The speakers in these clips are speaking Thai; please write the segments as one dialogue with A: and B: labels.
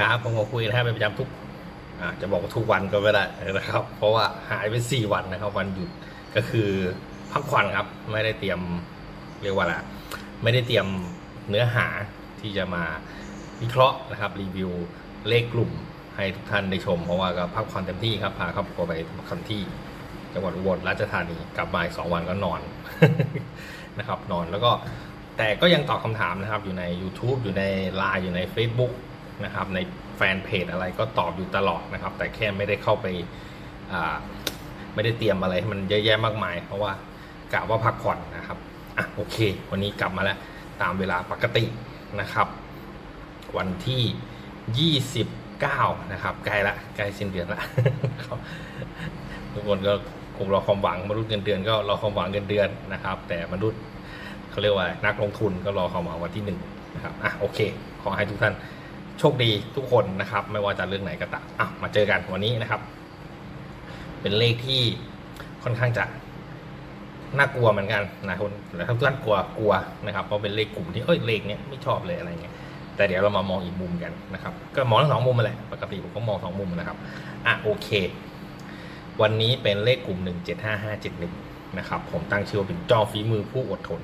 A: สวัสดีครับผมมาคุยนะครับเป็นประจำทุกจะบอกว่าทุกวันก็ไม่ได้นะครับ เพราะว่าหายไปสี่วันนะครับ วันหยุดก็คือพักผ่อนครับ ไม่ได้เตรียมเรียกว่าอะไรไม่ได้เตรียมเนื้อหาที่จะมาวิเคราะห์นะครับรีวิวเลขกลุ่มให้ทุกท่านได้ชม เพราะว่าก็พักผ่อนเต็มที่ครับพาครอบครัวไปพันที่จังหวัดอุบลราชธานีกลับมาอีกสองวันก็นอนนะครับ นอนแล้วก็แต่ก็ยังตอบคำถามนะครับอยู่ใน YouTube อยู่ใน Line อยู่ใน Facebook นะครับในแฟนเพจอะไรก็ตอบอยู่ตลอดนะครับ แต่แค่ไม่ได้เข้าไปาไม่ได้เตรียมอะไรให้มันเยอะแยะมากมาย เพราะว่ากะว่าพักผ่อนนะครับอะโอเค วันนี้กลับมาแล้วตามเวลาปกตินะครับ วันที่ 29 นะครับใกล้ละใกล้สิ้นเดือนละทุกคนก็คงรอความหวังมนุษย์เงินเดือนก็รอความหวังเงินเดือนนะครับ แต่มนุษย์เขาเรียกว่านักลงทุนก็รอความหวังวันที่หนึ่งนะครับอะโอเค ขอให้ทุกท่าน โชคดีทุกคนนะครับ ไม่ว่าจะเรื่องไหนก็ตามอะมาเจอกันวันนี้นะครับ เป็นเลขที่ค่อนข้างจะน่ากลัวเหมือนกันนะคนแต่ถ้าทุกท่านกลัวกลัวนะครับเพราะเป็นเลขกลุ่มที่เอ้ยเลขเนี้ยไม่ชอบเลยอะไรเงี้ยแต่เดี๋ยวเรามามองอีกมุมกันนะครับ ก็มองทั้งสองมุมมาแหละปกติผมก็มองสองมุมนะครับอะโอเค วันนี้เป็นเลขกลุ่ม175571นะครับ ผมตั้งชื่อว่าเป็นจอฝีมือผู้อดทน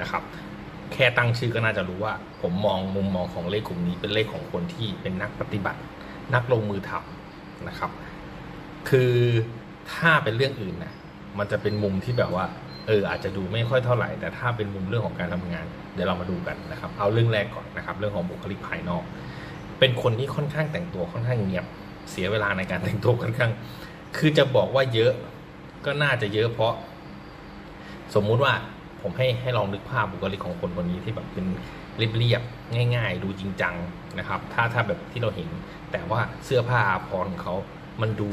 A: นะครับ แค่ตั้งชื่อก็น่าจะรู้ว่า ผมมองมุมมองของเลขกลุ่มนี้เป็นเลขของคนที่เป็นนักปฏิบัติ นักลงมือทำนะครับ คือถ้าเป็นเรื่องอื่นนะมันจะเป็นมุมที่แบบว่าเอออาจจะดูไม่ค่อยเท่าไหร่ แต่ถ้าเป็นมุมเรื่องของการทำงาน เดี๋ยวเรามาดูกันนะครับ เอาเรื่องแรกก่อนนะครับ เรื่องของบุคลิกภายนอก เป็นคนที่ค่อนข้างแต่งตัวค่อนข้างเงียบ เสียเวลาในการแต่งตัวค่อนข้าง คือจะบอกว่าเยอะก็น่าจะเยอะเพราะ สมมุติว่า ผมให้ให้ลองนึกภาพบุคลิกของคนคนนี้ที่แบบเป็นเรียบๆง่าย ๆ ดูจริงจังนะครับ ถ้าถ้าแบบที่เราเห็น แต่ว่าเสื้อผ้าอาภรของเขา มันดู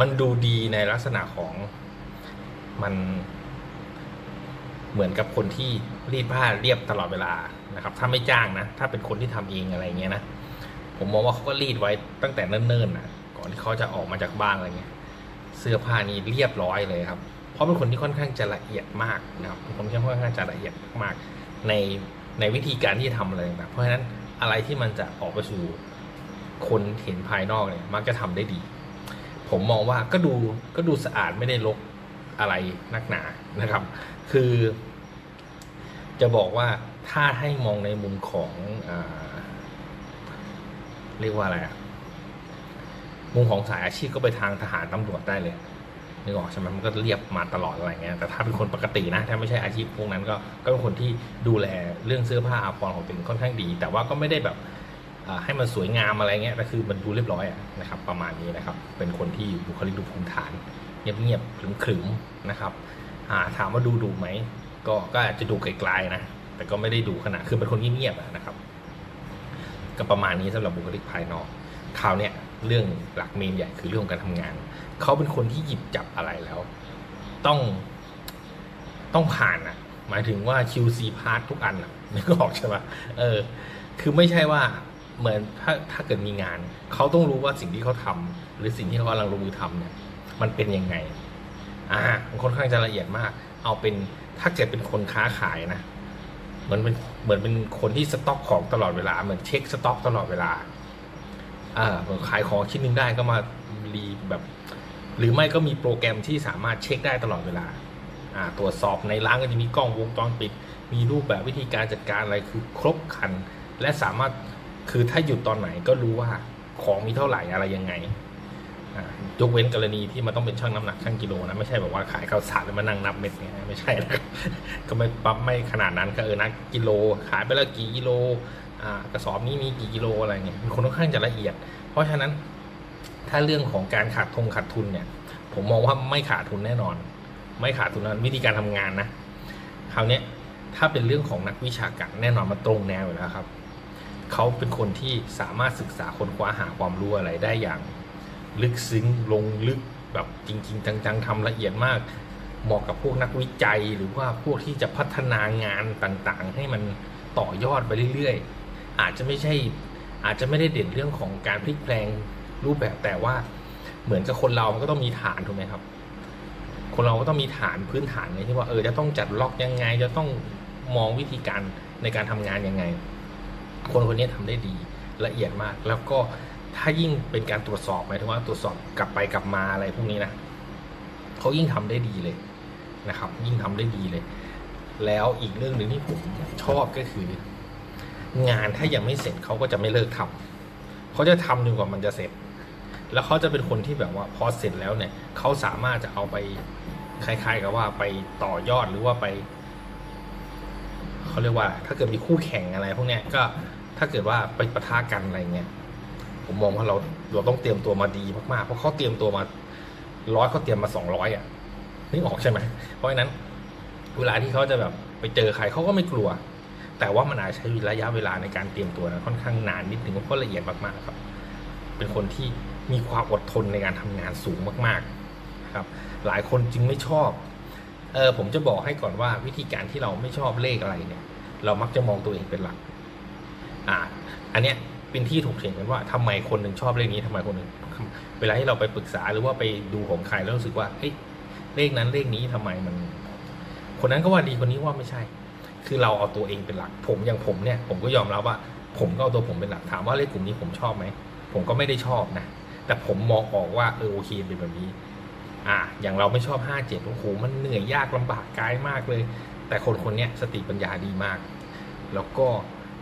A: มันดูดีในลักษณะของมันเหมือนกับคนที่รีดผ้าเรียบตลอดเวลานะครับ ถ้าไม่จ้างนะ ถ้าเป็นคนที่ทำเองอะไรเงี้ยนะ ผมมองว่าเขาก็รีดไว้ตั้งแต่เนิ่นๆนะก่อนที่เขาจะออกมาจากบ้านอะไรเงี้ย เสื้อผ้านี้เรียบร้อยเลยครับ เพราะเป็นคนที่ค่อนข้างจะละเอียดมากนะครับเป็นคนที่ค่อนข้างจะละเอียดมากในในวิธีการที่ทำอะไรต่างๆเพราะฉะนั้นอะไรที่มันจะออกไปสู่คนเห็นภายนอกเนี่ยมักจะทำได้ดี ผมมองว่าก็ดูก็ดูสะอาดไม่ได้รกอะไรนักหนานะครับ คือ จะบอกว่าถ้าให้มองในมุมของอาเรียกว่าอะไรอะมุมของสายอาชีพก็ไปทางทหารตำรวจได้เลย นึกออกใช่ไหมมันก็เรียบมาตลอดอะไรเงี้ยแต่ถ้าเป็นคนปกตินะ ถ้าไม่ใช่อาชีพพวกนั้นก็ก็เป็นคนที่ดูแลเรื่องเสื้อผ้าอาภรณ์ของตัวเองค่อนข้างดี แต่ว่าก็ไม่ได้แบบให้มันสวยงามอะไรเงี้ยแต่คือมันดูเรียบร้อยนะครับ ประมาณนี้นะครับ เป็นคนที่บุคลิกดูภูมิฐาน เงียบๆขรึมๆนะครับาถามว่าดูดูไหมก็ก็อาจจะดูไกลๆนะ แต่ก็ไม่ได้ดูขนาดคือเป็นคนเงียบๆนะครับ ก็ประมาณนี้สำหรับบุคลิกภายนอกคราวเนี้ย เรื่องหลักเมนใหญ่คือเรื่องการทำงาน เขาเป็นคนที่หยิบจับอะไรแล้ว ต้องต้องผ่านอะ หมายถึงว่า QC part ทุกอันอะนึกออกใช่ปะเออ คือไม่ใช่ว่าเหมือนถ้าถ้าเกิดมีงาน เขาต้องรู้ว่าสิ่งที่เขาทำหรือสิ่งที่เขากำลังลงมือทำเนี่ย มันเป็นยังไง อ่ามันค่อนข้างจะละเอียดมาก เอาเป็นถ้าเกิดเป็นคนค้าขายนะเหมือนเป็นเหมือนเป็นคนที่สต็อกของตลอดเวลา เหมือนเช็คสต็อกตลอดเวลา อ่าขายของชิ้นหนึ่งได้ก็มารีแบบ หรือไม่ก็มีโปรแกรมที่สามารถเช็คได้ตลอดเวลาอ่าตรวจสอบในร้านก็จะมีกล้องวงจรปิด มีรูปแบบวิธีการจัดการอะไรคือครบครัน และสามารถคือถ้าหยุดตอนไหนก็รู้ว่าของมีเท่าไหร่อะไรยังไงยกเว้นกรณีที่มันต้องเป็นช่างน้ำหนักช่างกิโลนะไม่ใช่แบบว่าขายข้าวสารแล้วมานั่งนับเม็ดเนี่ยไม่ใช่นะก็ไม่ปั๊บไม่ขนาดนั้นก็เออนะกิโล ขายไปแล้วกี่กิโล กระสอบนี้มีกี่กิโลอะไรเงี้ยมันคนค่อนข้างจะละเอียด เพราะฉะนั้นถ้าเรื่องของการขาดทงขาดทุนเนี่ย ผมมองว่าไม่ขาดทุนแน่นอน ไม่ขาดทุนนะวิธีการทำงานนะคราวนี้ถ้าเป็นเรื่องของนักวิชาการแน่นอนมาตรงแนวอยู่แล้วครับเขาเป็นคนที่สามารถศึกษาค้นคว้าหาความรู้อะไรได้อย่าง ลึกซึ้งลงลึกแบบจริง ๆ จังๆทำละเอียดมาก เหมาะกับพวกนักวิจัยหรือว่าพวกที่จะพัฒนางานต่างๆ ให้มันต่อยอดไปเรื่อยๆ อาจจะไม่ใช่อาจจะไม่ได้เด่นเรื่องของการพลิกแปลงรูปแบบแต่ว่าเหมือนกับคนเรามันก็ต้องมีฐานถูกไหมครับ คนเราก็ต้องมีฐานพื้นฐานไงที่ว่าเออจะต้องจัดล็อกยังไง จะต้องมองวิธีการในการทำงานยังไง คนคนนี้ทำได้ดีละเอียดมาก แล้วก็ถ้ายิ่งเป็นการตรวจสอบหมายถึงว่าตรวจสอบกลับไปกลับมาอะไรพวกนี้นะเขายิ่งทำได้ดีเลยนะครับ ยิ่งทำได้ดีเลย แล้วอีกเรื่องหนึ่งที่ผมชอบก็คือ งานถ้ายังไม่เสร็จเขาก็จะไม่เลิกทำเขาจะทำจนกว่ามันจะเสร็จ แล้วเขาจะเป็นคนที่แบบว่าพอเสร็จแล้วเนี่ยเขาสามารถจะเอาไปคล้ายๆกับว่าไปต่อยอดหรือว่าไปเขาเรียกว่า ถ้าเกิดมีคู่แข่งอะไร พวกเนี้ยก็ถ้าเกิดว่าไปปะทะกันอะไรเงี้ยผมมองว่าเราเราต้องเตรียมตัวมาดีมากๆเพราะเขาเตรียมตัวมาร้อยเขาเตรียมมาสองร้อยอะนึกออกใช่ไหมเพราะฉะนั้น เวลาที่เขาจะแบบไปเจอใครเขาก็ไม่กลัว แต่ว่ามันอาจจะใช้ระยะเวลาในการเตรียมตัวนะค่อนข้างนานนิดนึงเพราะละเอียดมากๆครับ เป็นคนที่มีความอดทนในการทำงานสูงมากๆครับ หลายคนจึงไม่ชอบเออผมจะบอกให้ก่อนว่าวิธีการที่เราไม่ชอบเลขอะไรเนี่ย เรามักจะมองตัวเองเป็นหลัก อ่า อันเนี้ยเป็นที่ถกเถียงกันว่าทำไมคนหนึ่งชอบเลขนี้ทำไมคนหนึ่งเวลาที่เราไปปรึกษาหรือว่าไปดูของใครแล้วรู้สึกว่าเฮ้ยเลขนั้นเลขนี้ทำไมมัน คนนั้นก็ว่าดีคนนี้ว่าไม่ใช่ คือเราเอาตัวเองเป็นหลัก ผมอย่างผมเนี่ยผมก็ยอมรับว่า ผมก็เอาตัวผมเป็นหลักถามว่าเลขกลุ่มนี้ผมชอบไหมผมก็ไม่ได้ชอบนะ แต่ผมมองออกว่าเออโอเคเป็นแบบนี้ อ่า อย่างเราไม่ชอบห้าเจ็ดโอ้โหมันเหนื่อยยากลำบากกายมากเลย แต่คนคนเนี้ยสติปัญญาดีมาก แล้วก็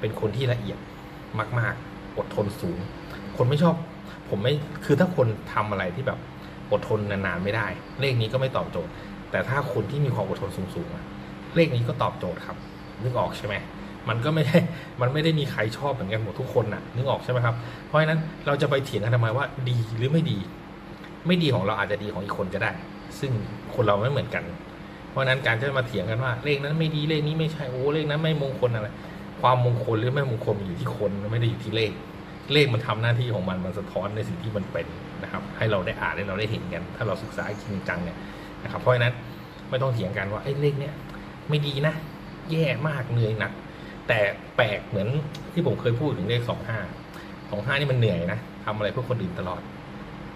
A: เป็นคนที่ละเอียดมาก ๆ อดทนสูง คนไม่ชอบ ผมไม่คือถ้าคนทำอะไรที่แบบอดทนนานๆไม่ได้ เลขนี้ก็ไม่ตอบโจทย์ แต่ถ้าคนที่มีความอดทนสูงๆ เลขนี้ก็ตอบโจทย์ครับ นึกออกใช่ไหมมันก็ไม่ได้ มันไม่ได้มีใครชอบเหมือนกันหมดทุกคนน่ะ นึกออกใช่ไหมครับ เพราะฉะนั้นเราจะไปเถียงกันทำไมว่าดีหรือไม่ดี ไม่ดีของเราอาจจะดีของอีกคนก็ได้ ซึ่งคนเราไม่เหมือนกัน เพราะฉะนั้นการจะมาเถียงกันว่า เลขนั้นไม่ดีเลขนี้ไม่ใช่โอ้เลขนั้นไม่มงคลอะไร ความมงคลหรือไม่มงคลมันอยู่ที่คนไม่ได้อยู่ที่เลข เลขมันทำหน้าที่ของมันมันสะท้อนในสิ่งที่มันเป็นนะครับ ให้เราได้อ่านให้เราได้เห็นกัน ถ้าเราศึกษาจริงจังเนี่ยนะครับ เพราะฉะนั้นไม่ต้องเถียงกันว่าไอ้เลขเนี่ย ไม่ดีนะ แย่มากเหนื่อยหนัก แต่แปลกเหมือนที่ผมเคยพูดถึงเลขสองห้าสองห้านี่มันเหนื่อยนะทำอะไรเพื่อคนอื่นตลอด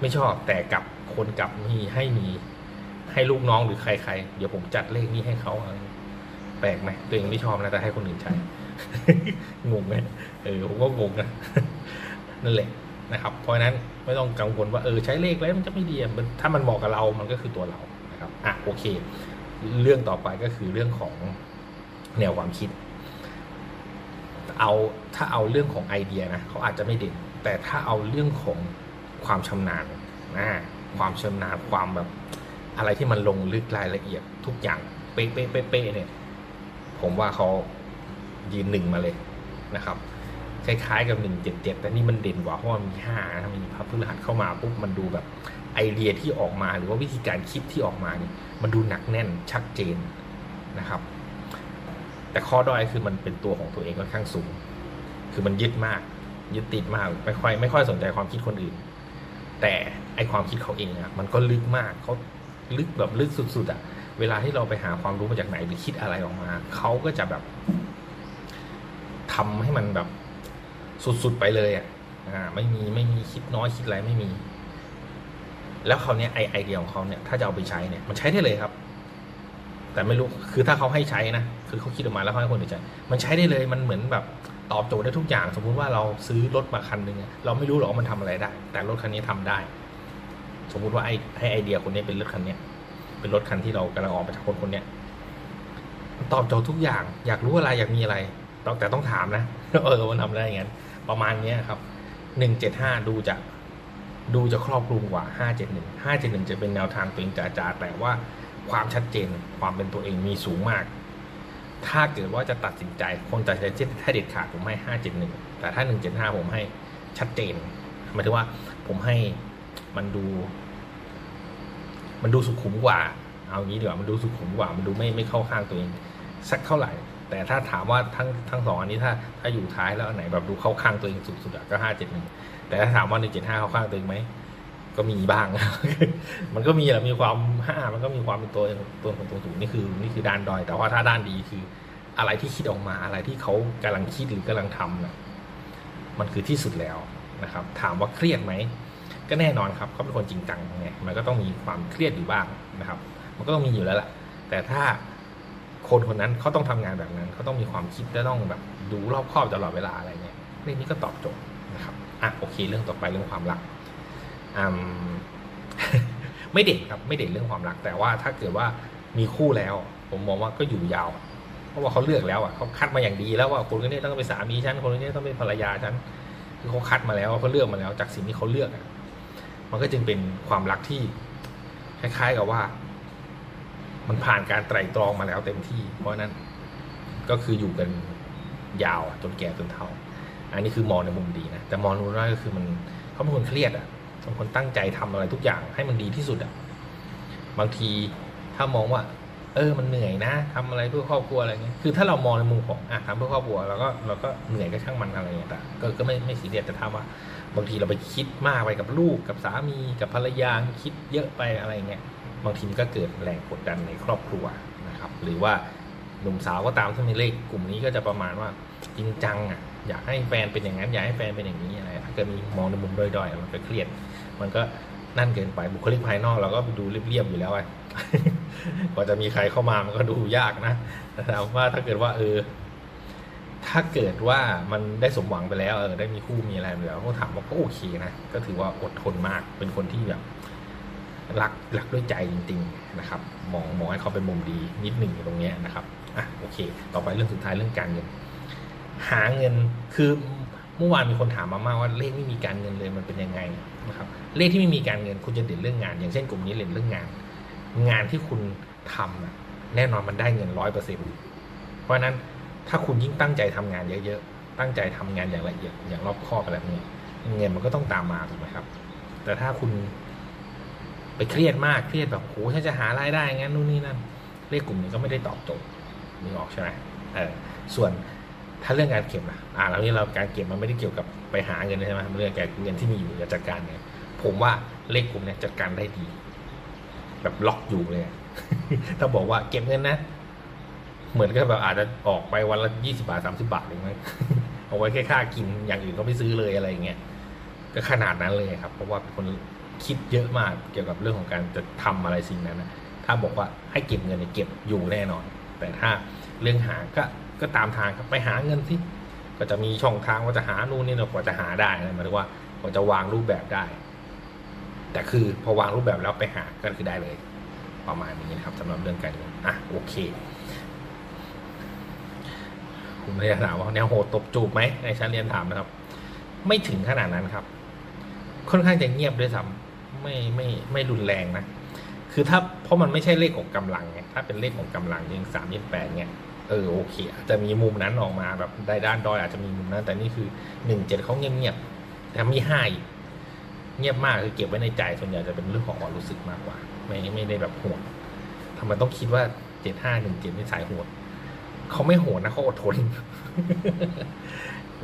A: ไม่ชอบแต่กลับคนกลับมีให้มีให้ลูกน้องหรือใครๆ เดี๋ยวผมจัดเลขนี้ให้เขาแปลกไหมตัวเองไม่ชอบนะแต่ให้คนอื่นใช้งงไหมเออผมก็งงนะนั่นแหละนะครับ เพราะนั้นไม่ต้องกังวลว่าเออใช้เลขแล้วมันจะไม่ดีมันถ้ามันเหมาะกับเรามันก็คือตัวเรานะครับอะโอเค เรื่องต่อไปก็คือเรื่องของแนวความคิด เอาถ้าเอาเรื่องของไอเดียนะเขาอาจจะไม่เด่น แต่ถ้าเอาเรื่องของความชำนาญนะความชำนาญความแบบอะไรที่มันลงลึกรายละเอียดทุกอย่างเป๊ะเป๊ะเป๊ะเนี่ย ผมว่าเขายืนหนึ่งมาเลยนะครับคล้ายๆกับหนึ่งเจ็ดเจ็ดแต่นี่มันเด่นกว่าเพราะว่ามีห้านะมีพระพฤหัสเข้ามาปุ๊บมันดูแบบ ไอเดียที่ออกมาหรือว่าวิธีการคิดที่ออกมานี่มันดูหนักแน่นชัดเจนนะครับ แต่ข้อด้อยคือมันเป็นตัวของตัวเองค่อนข้างสูง คือมันยึดมาก ยึดติดมากไม่ค่อยไม่ค่อยสนใจความคิดคนอื่น แต่ไอความคิดเขาเองอะมันก็ลึกมากเขาลึกแบบลึกสุดๆอะเวลาที่เราไปหาความรู้มาจากไหนหรือคิดอะไรออกมาเขาก็จะแบบทำให้มันแบบสุดๆไปเลยอะอ่าไม่มีไม่มีคิดน้อยคิดอะไรไม่มี แล้วเขาเนี้ยไอไอเดียของเขาเนี่ยถ้าจะเอาไปใช้เนี่ยมันใช้ได้เลยครับ แต่ไม่รู้คือถ้าเขาให้ใช้นะคือเขาคิดออกมาแล้วเขาให้คนอื่นใช้มันใช้ได้เลยมันเหมือนแบบตอบโจทย์ได้ทุกอย่าง สมมุติว่าเราซื้อรถมาคันหนึ่งเราไม่รู้หรอกว่ามันทำอะไรได้ แต่รถคันนี้ทำได้ สมมุติว่าไอให้ไอเดียคนนี้เป็นรถคันเนี้ยเป็นรถคันที่เรากำลังออกมาจากคนคนเนี้ยตอบโจทย์ทุกอย่าง อยากรู้อะไรอยากมีอะไรแต่ต้องถามนะเออมันทำได้อย่างนั้นประมาณเนี้ยครับหนึ่งเจ็ดห้าดูจะ ดูจะครอบคลุมกว่า 571 571 จะเป็นแนวทางตัวเองจ๋าๆแต่ว่าความชัดเจนความเป็นตัวเองมีสูงมาก ถ้าเกิดว่าจะตัดสินใจคนตัดสินใจถ้าเด็ดขาดผมให้ 571 แต่ถ้า 175 ผมให้ชัดเจนหมายถึงว่าผมให้มันดู มันดูสุขุมกว่า เอางี้ดีกว่ามันดูสุขุมกว่า มันดูไม่ไม่เข้าข้างตัวเองสักเท่าไหร่ แต่ถ้าถามว่าทั้งทั้งสองอันนี้ถ้าถ้าอยู่ท้ายแล้วอันไหนแบบดูเข้าข้างตัวเองสุดๆก็ห้าเจ็ดหนึ่ง แต่ถ้าถามว่าหนึ่งเจ็ดห้าเขาข้างตัวเองไหมก็มีบ้าง มันก็มีแหละมีความห้ามันก็มีความเป็นตัวตัวของตัวสูงนี่คือนี่คือด้านดอย แต่ว่าถ้าด้านดีคือ อะไรที่คิดออกมาอะไรที่เขากำลังคิดหรือกำลังทำนะมันคือที่สุดแล้วนะครับ ถามว่าเครียดไหมก็แน่นอนครับเขาเป็นคนจริงจังไงมันก็ต้องมีความเครียดอยู่บ้างนะครับ มันก็ต้องมีอยู่แล้วแหละแต่ถ้าคนคนนั้นเขาต้องทำงานแบบนั้นเขาต้องมีความคิดและต้องแบบดูรอบคอบตลอดเวลาอะไรเงี้ยเรื่องนี้ก็ตอบโจทย์นะครับ อะโอเค เรื่องต่อไปเรื่องความรักอืมไม่เด่นครับไม่เด่นเรื่องความรัก แต่ว่าถ้าเกิดว่ามีคู่แล้ว ผมมองว่าก็อยู่ยาว เพราะว่าเขาเลือกแล้วอะเขาคัดมาอย่างดีแล้วว่าคนคนนี้ต้องเป็นสามีฉันคนคนนี้ต้องเป็นภรรยาฉันคือเขาคัดมาแล้วเขาเลือกมาแล้ว จากสิ่งที่เขาเลือกอะมันก็จึงเป็นความรักที่คล้ายๆกับว่า มันผ่านการไตร่ตรองมาแล้วเต็มที่ เพราะนั้นก็คืออยู่กันยาวจนแก่จนเฒ่า อันนี้คือมองในมุมดีนะ แต่มองในมุมร้ายก็คือมันเขาเป็นคนเครียดอะเป็นคนตั้งใจทำอะไรทุกอย่างให้มันดีที่สุดอะ บางทีถ้ามองว่า เออ มันเหนื่อยนะทำอะไรเพื่อครอบครัวอะไรเงี้ย คือถ้าเรามองในมุมของอะทำเพื่อครอบครัวเราก็เราก็เหนื่อยก็ช่างมันอะไรเงี้ยแต่ก็ก็ไม่ไม่สีเรียสแต่ถ้าว่า บางทีเราไปคิดมากไปกับลูกกับสามีกับภรรยาคิดเยอะไปอะไรเงี้ย บางทีมันก็เกิดแรงกดดันในครอบครัวนะครับ หรือว่าหนุ่มสาวก็ตามที่มีเลขกลุ่มนี้ก็จะประมาณว่าจริงจังอะ อยากให้แฟนเป็นอย่างนั้นอยากให้แฟนเป็นอย่างนี้อะไรถ้าเกิดมีมองในมุมด้อยๆมันก็เครียด มันก็นั่นเกินไปบุคลิกภายนอกเราก็ดูเรียบๆอยู่แล้วไอ้กว่าจะมีใครเข้ามามันก็ดูยากนะแต่ถามว่าถ้าเกิดว่า เออ ถ้าเกิดว่ามันได้สมหวังไปแล้ว เออ ได้มีคู่มีอะไรไปแล้วก็ถามว่าก็โอเคนะก็ถือว่าอดทนมากเป็นคนที่แบบรักรักด้วยใจจริง ๆนะครับ มองมองให้เขาเป็นมุมดีนิดหนึ่งตรงนี้นะครับอะโอเค ต่อไปเรื่องสุดท้ายเรื่องการเงิน หาเงินคือเมื่อวานมีคนถามมามากว่าเลขไม่มีการเงินเลยมันเป็นยังไงนะครับเลขที่ไม่มีการเงินคุณจะเด่นเรื่องงาน อย่างเช่นกลุ่มนี้เด่นเรื่องงาน งานที่คุณทำนะแน่นอนมันได้เงินร้อยเปอร์เซ็นต์เพราะนั้นถ้าคุณยิ่งตั้งใจทำงานเยอะๆ ตั้งใจทำงานอย่างละเอียดอย่างรอบคอบอะไรแบบนี้เงินมันก็ต้องตามมาถูกไหมครับ แต่ถ้าคุณไปเครียดมากเครียดแบบโอ้ฉันจะหารายได้งั้นนู่นนี่นั่นเลขกลุ่มนี้ก็ไม่ได้ตอบโจทย์นึกออกใช่ไหมเออส่วน ถ้าเรื่องการเก็บนะอ่าแล้วนี่เราการเก็บมันไม่ได้เกี่ยวกับไปหาเงินใช่ไหมมันเรื่องการเงินที่มีอยู่จัดการเนี่ยผมว่าเลขกลุ่มเนี้จัดการได้ดี แบบล็อกอยู่เลยถ้าบอกว่าเก็บเงินนะ เหมือนกับแบบอาจจะออกไปวันละยี่สิบาทสามสิบาทเองไหมเอาไว้แค่ค่ากินอย่างอื่นก็ไม่ซื้อเลยอะไรอย่างเงี้ยก็ขนาดนั้นเลยครับ เพราะว่าเป็นคนคิดเยอะมากเกี่ยวกับเรื่องของการจะทำอะไรสิ่งนั้นนะถ้าบอกว่าให้เก็บเงินเนี่ยเก็บอยู่แน่นอน แต่ถ้าเรื่องหาก็ ก็ตามทางครับไปหาเงินที่ก็จะมีช่องทางว่าจะหานู่นนี่นะกว่าจะหาได้นะหมายถึงว่ากว่าจะวางรูปแบบได้ แต่คือพอวางรูปแบบแล้วไปหาก็คือได้เลย ประมาณนี้นะครับสำหรับเรื่องการเงินอะโอเคคุณไม่ได้ถามว่าแนวโหดตบจูบไหมในชั้นเรียนถามนะครับ ไม่ถึงขนาดนั้นครับ ค่อนข้างจะเงียบด้วยซ้ำไม่ไม่ไม่รุนแรงนะคือถ้าเพราะมันไม่ใช่เลขของกำลังไงถ้าเป็นเลขของกำลังยิงสามยิงแปดเนี่ย เออโอเคอาจจะมีมุมนั้นออกมาแบบได้ด้านดอยอาจจะมีมุมนั้น แต่นี่คือหนึ่งเจ็ดเขาเงียบๆแต่มีห้าอีกเงียบมากคือเก็บไว้ในใจส่วนใหญ่จะเป็นเรื่องของความรู้สึกมากกว่า ไม่ไม่ได้แบบโหดทำไมต้องคิดว่าเจ็ดห้าหนึ่งเจ็ดนี่สายโหดเขาไม่โหดนะเขาอดทน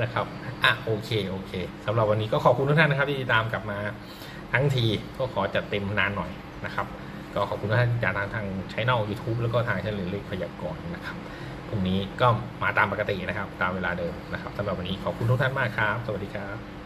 A: นะครับ อะโอเคโอเคสำหรับวันนี้ก็ขอบคุณทุกท่านนะครับ ที่ติดตามกลับมาทั้งทีก็ขอจัดเต็มนานหน่อยนะครับ ก็ขอบคุณทุกท่านจากทางทางช่องยูทูบแล้วก็ทางช่องเลขพยากรณ์นะครับ พรุ่งนี้ก็มาตามปกตินะครับ ตามเวลาเดิมนะครับสำหรับวันนี้ขอบคุณทุกท่านมากครับ สวัสดีครับ